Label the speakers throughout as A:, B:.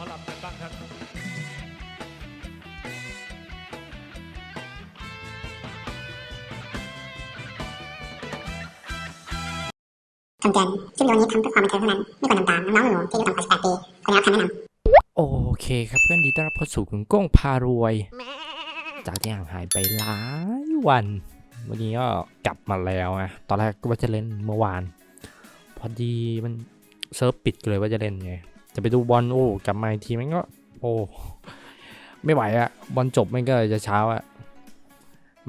A: อลำกันบ้างครับ
B: คำเตือนคลิปวิดีโอนี้ทำเพื่อความบันเทิงเท่านั้น ไม่ควรทำตาม น้องๆหนูๆที่อายุต่ำกว่า18ปีควรได้รับคำแนะนำ
C: โอเคครับเพื่อนดีต้อนรับเข้าสู่คุณก้องพารวย จากที่ห่างหายไปหลายวัน วันนี้ก็กลับมาแล้วนะตอนแรกก็ว่าจะเล่นเมื่อวาน พอดีมันเซิร์ฟปิดเลยว่าจะเล่นไง จะไปดูบอลโอ้กลับมาอีกทีมันก็โอ้ไม่ไหวอะบอลจบมันก็จะเช้าอะ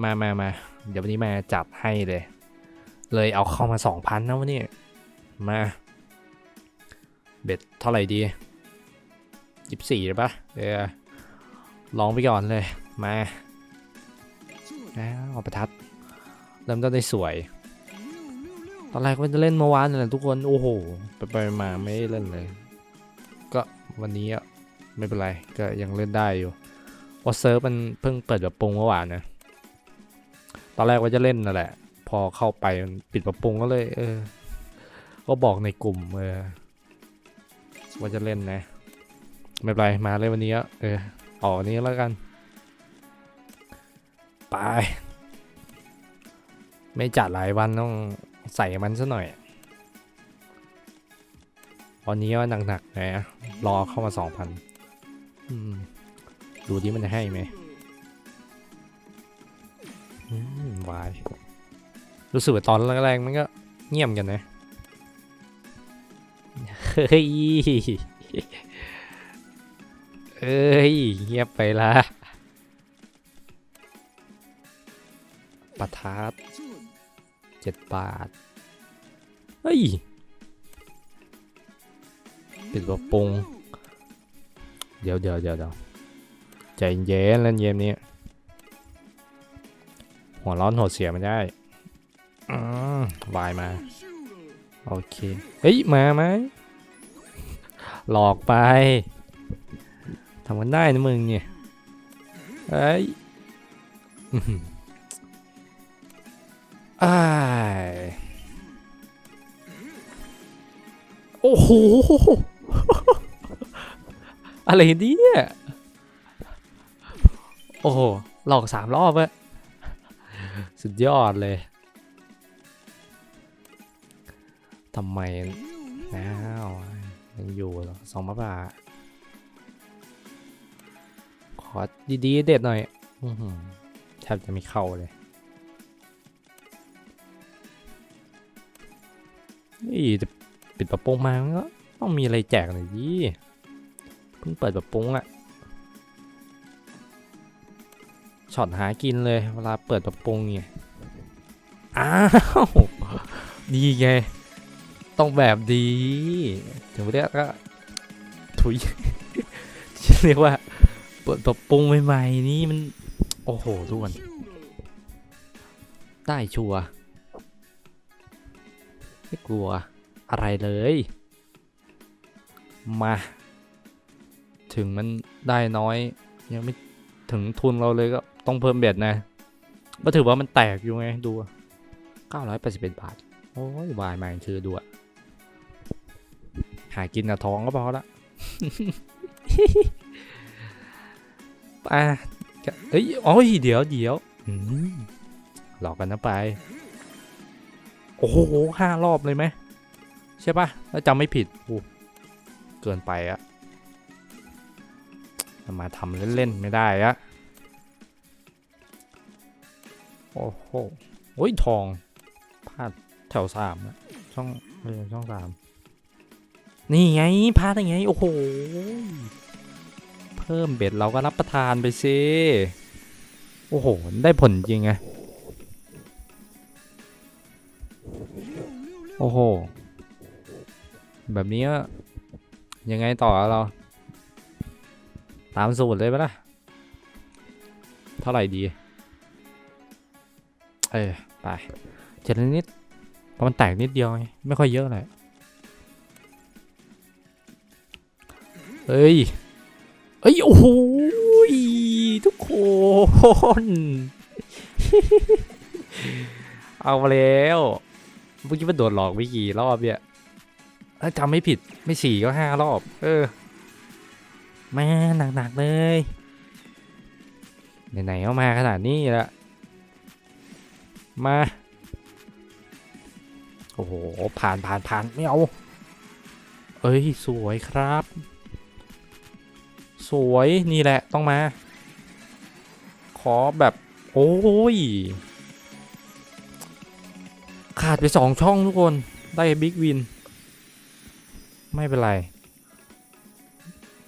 C: มามามาเดี๋ยววันนี้มาจัดให้เลย เลยเอาเข้ามาสองพันนะวันนี้มาเบ็ดเท่าไหร่ดียี่สี่หรือปะเออลองไปก่อนเลยมาแล้วเอาประทัดเริ่มต้นได้สวย ตอนแรกว่าจะเล่นเมื่อวานนั่นแหละทุกคน โอ้โห ไปไปมาไม่เล่นเลย วันนี้อะไม่เป็นไร ก็ยังเล่นได้อยู่เพราเซิร์ฟมันเพิ่งเปิดแบบปรุงเมื่อวานนะ ตอนแรกว่าจะเล่นนั่นแหละ พอเข้าไปมันปิดปรับปรุงก็เลย เออ ก็บอกในกลุ่มเออว่าจะเล่นนะ ไม่เป็นไร มาเลยวันนี้เออออกวันนี้แล้วกัน ไป ไม่จัดหลายวันต้องใส่มันซะหน่อย วันนี้ว่าหนักๆนะรอเข้ามาสองพันดูดิมันจะให้ไหมอืมวาย รู้สึกว่าตอนแรกๆมันก็เงียบกันนะ เฮ้ย เอ้ย เงียบไปละประทัดเจ็ดบาท เฮ้ย ปิดกระโปรุง เดี๋ยวเดี๋ยวเดี๋ยวเดี๋ยวใจเย็นเล่นเกมนี้ หัวร้อนหัวเสียมันได้อวายมา โอเค เฮ้ย มาไหม หลอกไปทำกันได้นะมึงเนี่ยเอ้ยอื้อหืออ้ายโอ้โห อะไรเนี่ยโอ้โหหลอกสามรอบอะสุดยอดเลยทำไมแล้วยังอยู่หรอสองมะบาทขอดีๆเด็ดหน่อยแทบจะไม่เข้าเลยนี่จะปิดประโปรงมามันก็ต้องมีอะไรแจกหน่อยดิ เพิ่งเปิดประโปรงอะช็อตหากินเลยเวลาเปิดประโปรงเนี่ยอ้าวดีไง ต้องแบบดีถึงเรียกก็ถุยเรียกว่าเปิดตัวปรุงใหม่ๆนี่มัน โอ้โหทุกคนได้ชัวร์ไม่กลัวอะไรเลย มา ถึงมันได้น้อย ยังไม่ถึงทุนเราเลยก็ต้องเพิ่มเบ็ดนะ ก็ถือว่ามันแตกอยู่ไงดู 981 บาท โอ้ยวายมาคือดูอะหากินอะท้องก็พอละอะเอ้ยโอ้ยเดี๋ยวเดี๋ยวหลอกกันนะไป โอ้โหห้ารอบเลยไหมใช่ปะถ้าจำไม่ผิดโอ้เกินไปอะ มาทำเล่นๆไม่ได้อะโอ้โหโอ้ยทองพลาดแถวสามอะช่องเออช่องสามนี่ไงพลาดยังไงโอ้โหเพิ่มเบ็ดเราก็รับประทานไปสิโอ้โห ได้ผลจริงไง โอ้โห แบบนี้ยังไงต่อเราามสูตรเลยปะล่ะ เท่าไหร่ดี เออไปเจ็ดนิดเพราะมันแตกนิดเดียวไงไม่ค่อยเยอะเลยเฮ้ยเอ้ย โอ้โหทุกคน เอามาแล้วเมื่อกี้มันโดนหลอกไปกี่รอบเนี่ยถ้าจำไม่ผิดไม่สี่ก็ห้ารอบ เออ มาหนักๆเลยไหนๆก็มาขนาดนี้แล้วมาโอ้โหผ่านผ่านผ่านไม่เอา เอ้ยสวยครับ สวยนี่แหละต้องมา ขอแบบโอ้ยขาดไปสองช่องทุกคนได้บิ๊กวิน ไม่เป็นไร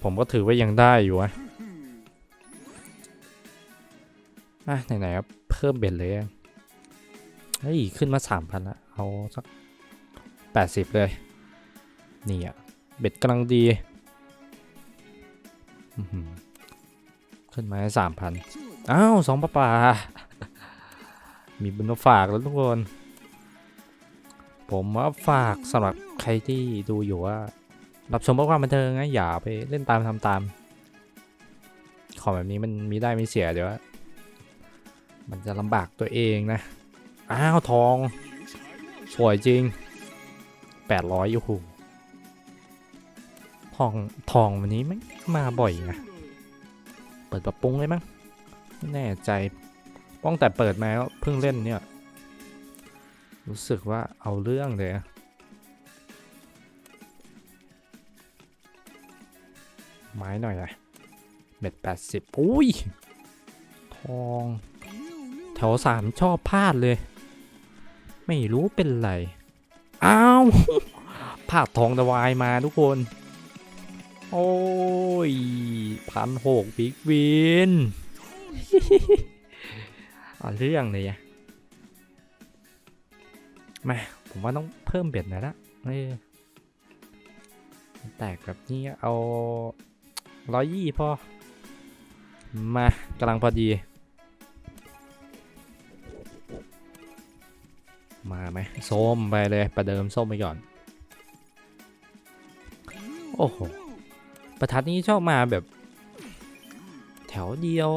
C: ผมก็ถือว่ายังได้อยู่อะอะไหนๆก็เพิ่มเบ็ดเลยเฮ้ยขึ้นมาสามพันละเอาสักแปดสิบเลย นี่อะเบ็ดกำลังดีขึ้นมาสามพันอ้าวสองปลาปลามีบุญมาฝากแล้วทุกคน ผมว่าฝากสำหรับใครที่ดูอยู่ว่า รับชมเพื่อความบันเทิงนะอย่าไปเล่นตามทำตาม ของแบบนี้มันมีได้ไม่เสียเดี๋ยวมันจะลำบากตัวเองนะ อ้าวทอง สวยจริง 800อยู่หูทองทองวันนี้ไม่มาบ่อยนะ เปิดปรับปรุงเลยมั้งไม่แน่ใจป้องแต่เปิดมาก็เพิ่งเล่นเนี่ย รู้สึกว่าเอาเรื่องเลยอะ ไม้หน่อยนะเบ็ดแปดสิบอุ้ย ทอง แถวสามชอบพลาดเลย ไม่รู้เป็นไร อ้าวพลาดทองตะวายมาทุกคน โอ้ยพันหกบิ๊กวินเอาเรื่องเลยอะมาผมว่าต้องเพิ่มเบ็ดหน่อยละเออแตกแบบนี้เอา ร้อยยี่พอ มากำลังพอดี มาไหมส้มไปเลย ประเดิมส้มไปก่อน โอ้โห ประทัดนี้ชอบมาแบบ แถวเดียว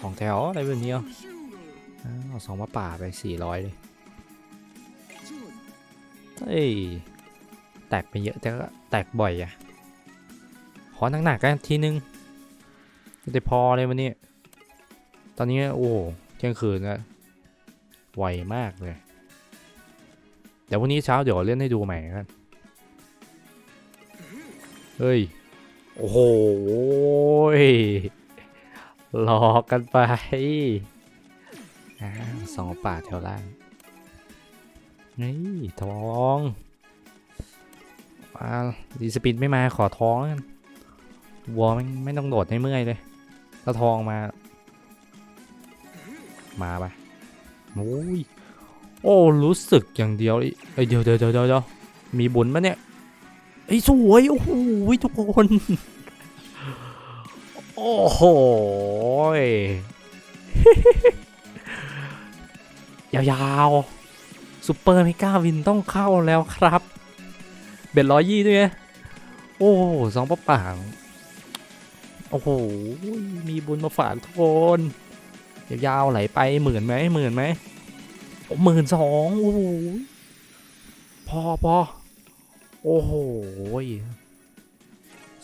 C: สองแถวอะไรแบบนี้เอาสองมาป่าไปสี่ร้อยเลยเฮ้ย แตกไปเยอะแต่ก็แตกบ่อยอะ ขอหนักๆกันทีนึงจะได้พอเลยวันนี้ตอนนี้โอ้เที่ยงคืนแล้วไวมากเลยเดี๋ยววันนี้เช้าเดี๋ยวเล่นให้ดูใหม่กันเฮ้ย โอ้โหหลอกกันไปอสองป่าแถวล่าง นี่ทองอ่าดีสปินไม่มาขอท้องกัน วัวไม่ไม่ต้องโดดให้เมื่อยเลยถ้าทองมา มาไปโอ้ยโอ้รู้สึกอย่างเดียวเอ้เดี๋ยวเดี๋ยวเดี๋ยวเดี๋ยวมีบุญปะเนี่ยไอ้สวยโอ้โหทุกคนโอ้โหยยาวๆซูเปอร์เมกาวินต้องเข้าแล้วครับ เบ็ดร้อยยี่ด้วยไงโอ้สองปะป่าง โอ้โห มีบุญมาฝากทุกคนยาวๆไหลไปหมื่นไหมหมื่นไหมหมื่นสองโอ้โหพอพอโอ้โห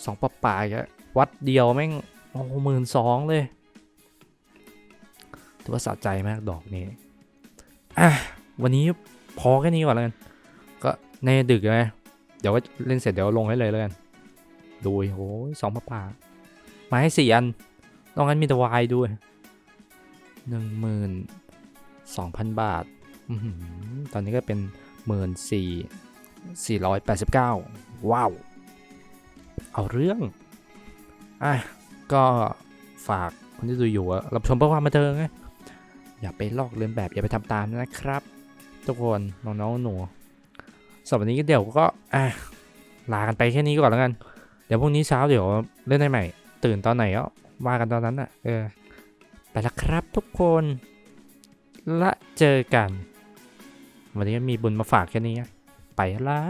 C: สองปะป่าอะวัดเดียวแม่งโอ้หมื่นสองเลยถือว่าสะใจมากดอกนี้อะวันนี้พอแค่นี้ก่อนแล้วกัน ก็ในดึกเลยเดี๋ยวว่าเล่นเสร็จเดี๋ยวลงให้เลยแล้วกันดูโอ้ยสองปะป่า มาให้สี่อันนอกนั้นมีแต่วายด้วยหนึ่งหมื่นสองพันบาทอตอนนี้ก็เป็นหมื่นสี่สี่ร้อยแปดสิบเก้าว้าว เอาเรื่อง อะ ก็ฝากคนที่ดูอยู่รับชมเพื่อความบันเทิงนะอย่าไปลอกเลียนแบบ อย่าไปทำตามนะครับ ทุกคน น้องๆหนูสำหรับวันนี้ก็เดี๋ยวก็อะลากันไปแค่นี้ก่อนแล้วกัน เดี๋ยวพรุ่งนี้เช้าเดี๋ยวเล่นได้ใหม่ ตื่นตอนไหนก็ว่ากันตอนนั้นอะเออไปละครับทุกคนและเจอกัน วันนี้มีบุญมาฝากแค่นี้ ไปละ